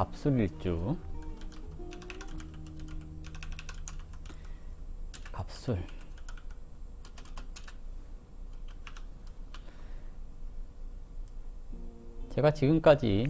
갑술일주 갑술 제가 지금까지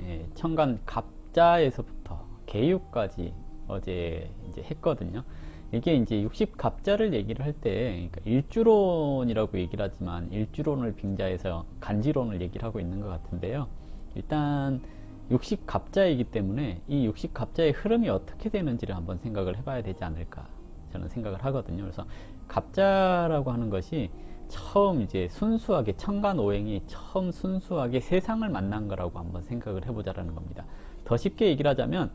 예, 천간 갑자에서부터 개유까지 어제 이제 했거든요. 이게 이제 60 갑자를 얘기를 할 때 그러니까 일주론이라고 얘기를 하지만 일주론을 빙자해서 간지론을 얘기를 하고 있는 것 같은데요. 일단 60 갑자이기 때문에 이60 갑자의 흐름이 어떻게 되는지를 한번 생각을 해봐야 되지 않을까 저는 생각을 하거든요. 그래서 갑자라고 하는 것이 처음 이제 순수하게 천간오행이 처음 순수하게 세상을 만난 거라고 한번 생각을 해보자라는 겁니다. 더 쉽게 얘기를 하자면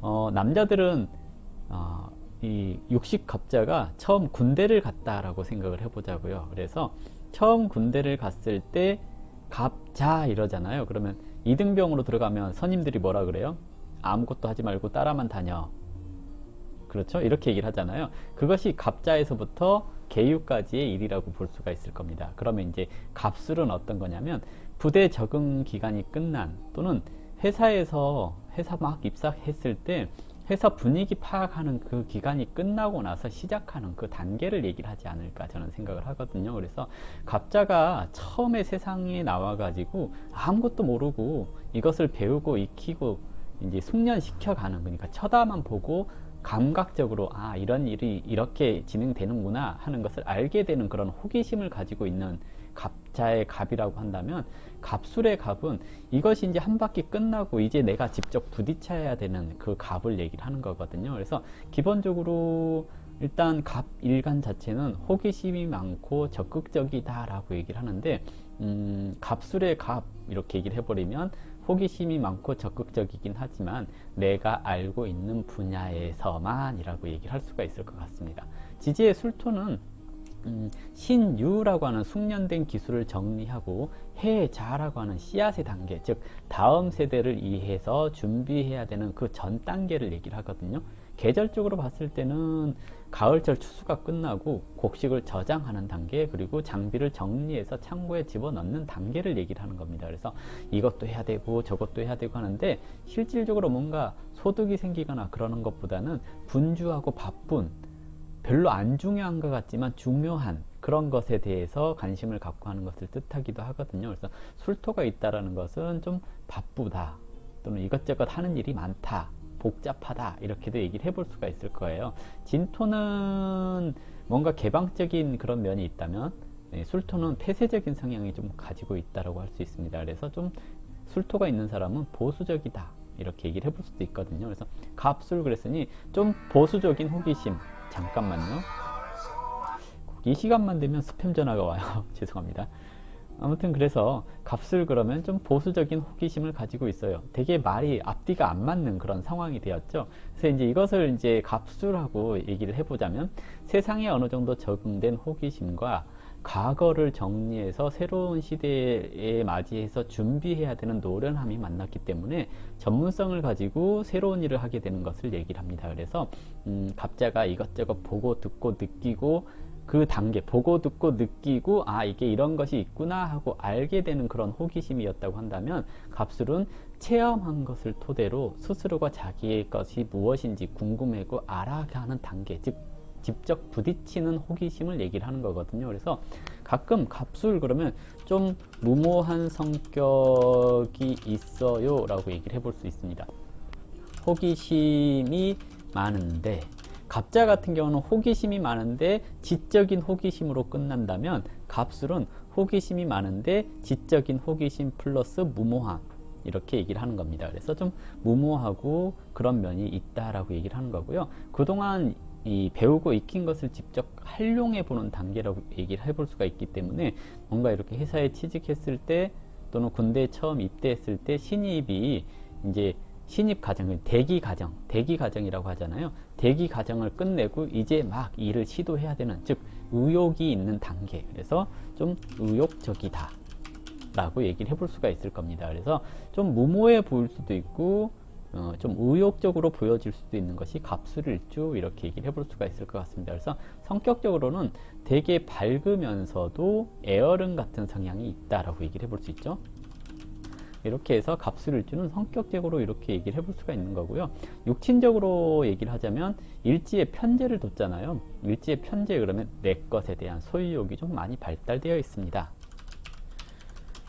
어, 남자들은 어, 이 육식 갑자가 처음 군대를 갔다라고 생각을 해보자고요. 그래서 처음 군대를 갔을 때 갑자 이러잖아요. 그러면 이등병으로 들어가면 선임들이 뭐라 그래요? 아무것도 하지 말고 따라만 다녀. 그렇죠? 이렇게 얘기를 하잖아요. 그것이 갑자에서부터 개유까지의 일이라고 볼 수가 있을 겁니다. 그러면 이제 갑술은 어떤 거냐면 부대 적응 기간이 끝난 또는 회사에서 회사 막 입사했을 때 회사 분위기 파악하는 그 기간이 끝나고 나서 시작하는 그 단계를 얘기를 하지 않을까 저는 생각을 하거든요. 그래서 갑자가 처음에 세상에 나와가지고 아무것도 모르고 이것을 배우고 익히고 이제 숙련시켜가는 그러니까 쳐다만 보고 감각적으로 아 이런 일이 이렇게 진행되는구나 하는 것을 알게 되는 그런 호기심을 가지고 있는 갑자의 갑이라고 한다면 갑술의 갑은 이것이 이제 한 바퀴 끝나고 이제 내가 직접 부딪혀야 되는 그 갑을 얘기를 하는 거거든요. 그래서 기본적으로 일단 갑 일간 자체는 호기심이 많고 적극적이다라고 얘기를 하는데 음, 갑술의 갑 이렇게 얘기를 해버리면 호기심이 많고 적극적이긴 하지만 내가 알고 있는 분야에서만이라고 얘기를 할 수가 있을 것 같습니다. 지지의 술토는 음, 신유라고 하는 숙련된 기술을 정리하고 해자라고 하는 씨앗의 단계, 즉 다음 세대를 이해해서 준비해야 되는 그 전 단계를 얘기를 하거든요. 계절적으로 봤을 때는 가을철 추수가 끝나고 곡식을 저장하는 단계 그리고 장비를 정리해서 창고에 집어넣는 단계를 얘기를 하는 겁니다. 그래서 이것도 해야 되고 저것도 해야 되고 하는데 실질적으로 뭔가 소득이 생기거나 그러는 것보다는 분주하고 바쁜 별로 안 중요한 것 같지만 중요한 그런 것에 대해서 관심을 갖고 하는 것을 뜻하기도 하거든요. 그래서 술토가 있다라는 것은 좀 바쁘다 또는 이것저것 하는 일이 많다. 복잡하다 이렇게도 얘기를 해볼 수가 있을 거예요. 진토는 뭔가 개방적인 그런 면이 있다면 네, 술토는 폐쇄적인 성향이 좀 가지고 있다라고 할 수 있습니다. 그래서 좀 술토가 있는 사람은 보수적이다 이렇게 얘기를 해볼 수도 있거든요. 그래서 갑술 그랬으니 좀 보수적인 호기심 잠깐만요. 이 시간만 되면 스팸 전화가 와요. 죄송합니다. 아무튼 그래서 값을 그러면 좀 보수적인 호기심을 가지고 있어요. 되게 말이 앞뒤가 안 맞는 그런 상황이 되었죠. 그래서 이제 이것을 이제 값술하고 얘기를 해보자면 세상에 어느 정도 적응된 호기심과 과거를 정리해서 새로운 시대에 맞이해서 준비해야 되는 노련함이 만났기 때문에 전문성을 가지고 새로운 일을 하게 되는 것을 얘기를 합니다. 그래서 음, 갑자가 이것저것 보고 듣고 느끼고 그 단계 보고 듣고 느끼고 아 이게 이런 것이 있구나 하고 알게 되는 그런 호기심이었다고 한다면 갑술은 체험한 것을 토대로 스스로가 자기의 것이 무엇인지 궁금해고 알아가는 단계 즉 직접 부딪히는 호기심을 얘기를 하는 거거든요. 그래서 가끔 갑술 그러면 좀 무모한 성격이 있어요 라고 얘기를 해볼 수 있습니다. 호기심이 많은데 갑자 같은 경우는 호기심이 많은데 지적인 호기심으로 끝난다면 갑술은 호기심이 많은데 지적인 호기심 플러스 무모함 이렇게 얘기를 하는 겁니다. 그래서 좀 무모하고 그런 면이 있다라고 얘기를 하는 거고요. 그동안 이 배우고 익힌 것을 직접 활용해 보는 단계라고 얘기를 해볼 수가 있기 때문에 뭔가 이렇게 회사에 취직했을 때 또는 군대에 처음 입대했을 때 신입이 이제 신입 과정을 대기 과정, 대기 과정이라고 하잖아요. 대기 과정을 끝내고 이제 막 일을 시도해야 되는, 즉 의욕이 있는 단계. 그래서 좀 의욕적이다. 라고 얘기를 해볼 수가 있을 겁니다. 그래서 좀 무모해 보일 수도 있고, 어, 좀 의욕적으로 보여질 수도 있는 것이 갑술일주 이렇게 얘기를 해볼 수가 있을 것 같습니다. 그래서 성격적으로는 되게 밝으면서도 에어른 같은 성향이 있다라고 얘기를 해볼 수 있죠. 이렇게 해서 갑술일주는 성격적으로 이렇게 얘기를 해볼 수가 있는 거고요. 육친적으로 얘기를 하자면 일지에 편제를 뒀잖아요. 일지에 편제 그러면 내 것에 대한 소유욕이 좀 많이 발달되어 있습니다.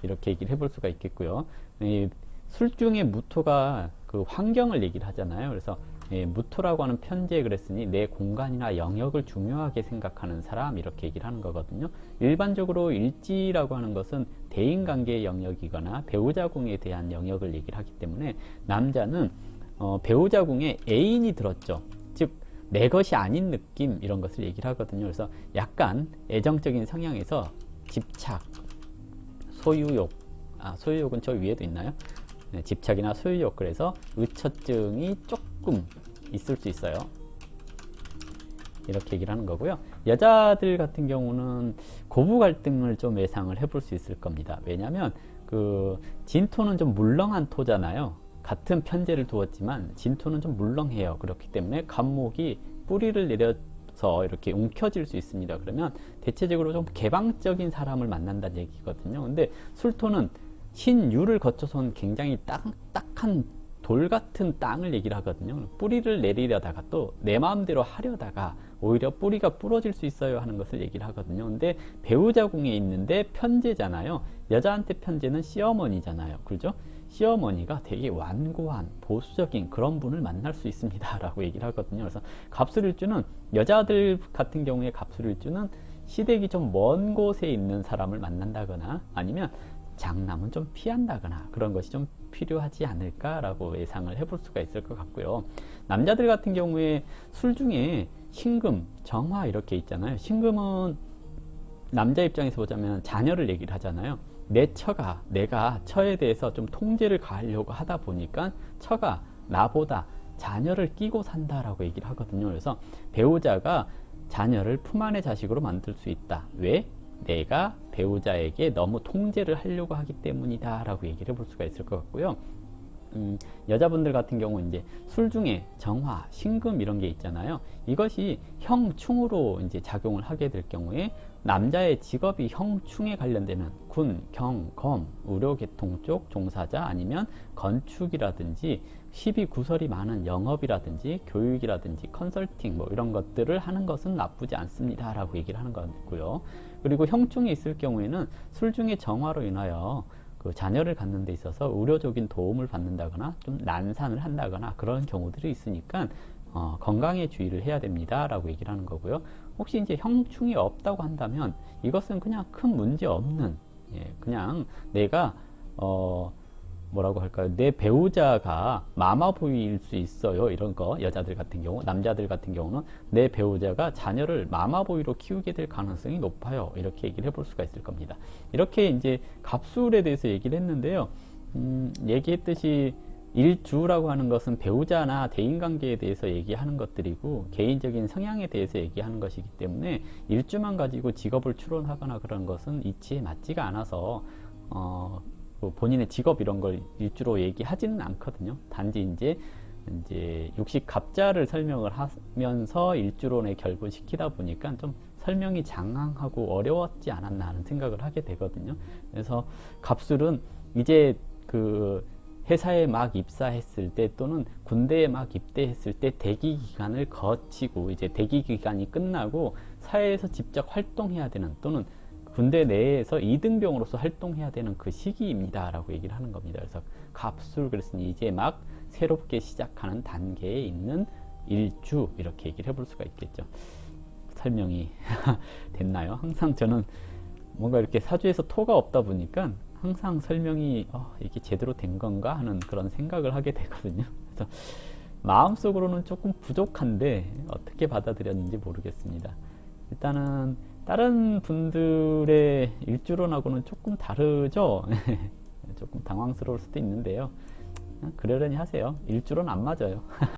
이렇게 얘기를 해볼 수가 있겠고요. 이 술중에 무토가 그 환경을 얘기를 하잖아요. 그래서 예, 무토라고 하는 편제에 그랬으니 내 공간이나 영역을 중요하게 생각하는 사람 이렇게 얘기를 하는 거거든요. 일반적으로 일지라고 하는 것은 대인관계의 영역이거나 배우자궁에 대한 영역을 얘기를 하기 때문에 남자는 어, 배우자궁에 애인이 들었죠. 즉 내 것이 아닌 느낌 이런 것을 얘기를 하거든요. 그래서 약간 애정적인 성향에서 집착, 소유욕, 아 소유욕은 저 위에도 있나요? 네, 집착이나 소유욕 그래서 의처증이 조금 있을 수 있어요. 이렇게 얘기를 하는 거고요. 여자들 같은 경우는 고부 갈등을 좀 예상을 해볼 수 있을 겁니다. 왜냐하면 그 진토는 좀 물렁한 토잖아요. 같은 편제를 두었지만 진토는 좀 물렁해요. 그렇기 때문에 간목이 뿌리를 내려서 이렇게 움켜질 수 있습니다. 그러면 대체적으로 좀 개방적인 사람을 만난다는 얘기거든요. 근데 술토는 신유를 거쳐서는 굉장히 딱, 딱한 돌 같은 땅을 얘기를 하거든요. 뿌리를 내리려다가 또 내 마음대로 하려다가 오히려 뿌리가 부러질 수 있어요 하는 것을 얘기를 하거든요. 근데 배우자 궁에 있는데 편제잖아요. 여자한테 편제는 시어머니잖아요. 그죠? 시어머니가 되게 완고한 보수적인 그런 분을 만날 수 있습니다. 라고 얘기를 하거든요. 그래서 갑술일주는 여자들 같은 경우에 갑술일주는 시댁이 좀 먼 곳에 있는 사람을 만난다거나 아니면 장남은 좀 피한다거나 그런 것이 좀 필요하지 않을까라고 예상을 해볼 수가 있을 것 같고요. 남자들 같은 경우에 술 중에 신금, 정화 이렇게 있잖아요. 신금은 남자 입장에서 보자면 자녀를 얘기를 하잖아요. 내 처가 내가 처에 대해서 좀 통제를 가하려고 하다 보니까 처가 나보다 자녀를 끼고 산다라고 얘기를 하거든요. 그래서 배우자가 자녀를 품 안의 자식으로 만들 수 있다. 왜? 내가 배우자에게 너무 통제를 하려고 하기 때문이다라고 얘기를 해볼 수가 있을 것 같고요. 음, 여자분들 같은 경우 이제 술 중에 정화, 신금 이런 게 있잖아요. 이것이 형충으로 이제 작용을 하게 될 경우에 남자의 직업이 형충에 관련되는 군, 경, 검, 의료 계통 쪽 종사자 아니면 건축이라든지 시비 구설이 많은 영업이라든지 교육이라든지 컨설팅 뭐 이런 것들을 하는 것은 나쁘지 않습니다라고 얘기를 하는 거고요. 그리고 형충이 있을 경우에는 술 중에 정화로 인하여 그 자녀를 갖는 데 있어서 의료적인 도움을 받는다거나 좀 난산을 한다거나 그런 경우들이 있으니까 어, 건강에 주의를 해야 됩니다 라고 얘기를 하는 거고요. 혹시 이제 형충이 없다고 한다면 이것은 그냥 큰 문제 없는 예, 그냥 내가 어, 뭐라고 할까요? 내 배우자가 마마보이일 수 있어요. 이런 거 여자들 같은 경우, 남자들 같은 경우는 내 배우자가 자녀를 마마보이로 키우게 될 가능성이 높아요. 이렇게 얘기를 해볼 수가 있을 겁니다. 이렇게 이제 갑술에 대해서 얘기를 했는데요. 음, 얘기했듯이 일주라고 하는 것은 배우자나 대인관계에 대해서 얘기하는 것들이고 개인적인 성향에 대해서 얘기하는 것이기 때문에 일주만 가지고 직업을 추론하거나 그런 것은 이치에 맞지가 않아서 어, 뭐 본인의 직업 이런 걸 일주로 얘기하지는 않거든요. 단지 이제 이제 육식 갑자를 설명을 하면서 일주론에 결부시키다 보니까 좀 설명이 장황하고 어려웠지 않았나 하는 생각을 하게 되거든요. 그래서 갑술은 이제 그 회사에 막 입사했을 때 또는 군대에 막 입대했을 때 대기 기간을 거치고 이제 대기 기간이 끝나고 사회에서 직접 활동해야 되는 또는 군대 내에서 이등병으로서 활동해야 되는 그 시기입니다 라고 얘기를 하는 겁니다. 그래서 갑술 그랬으니 이제 막 새롭게 시작하는 단계에 있는 일주 이렇게 얘기를 해볼 수가 있겠죠. 설명이 됐나요? 항상 저는 뭔가 이렇게 사주에서 토가 없다 보니까 항상 설명이 어, 이게 제대로 된 건가 하는 그런 생각을 하게 되거든요. 그래서 마음속으로는 조금 부족한데 어떻게 받아들였는지 모르겠습니다. 일단은 다른 분들의 일주론하고는 조금 다르죠. 조금 당황스러울 수도 있는데요. 그러려니 하세요. 일주론 안 맞아요.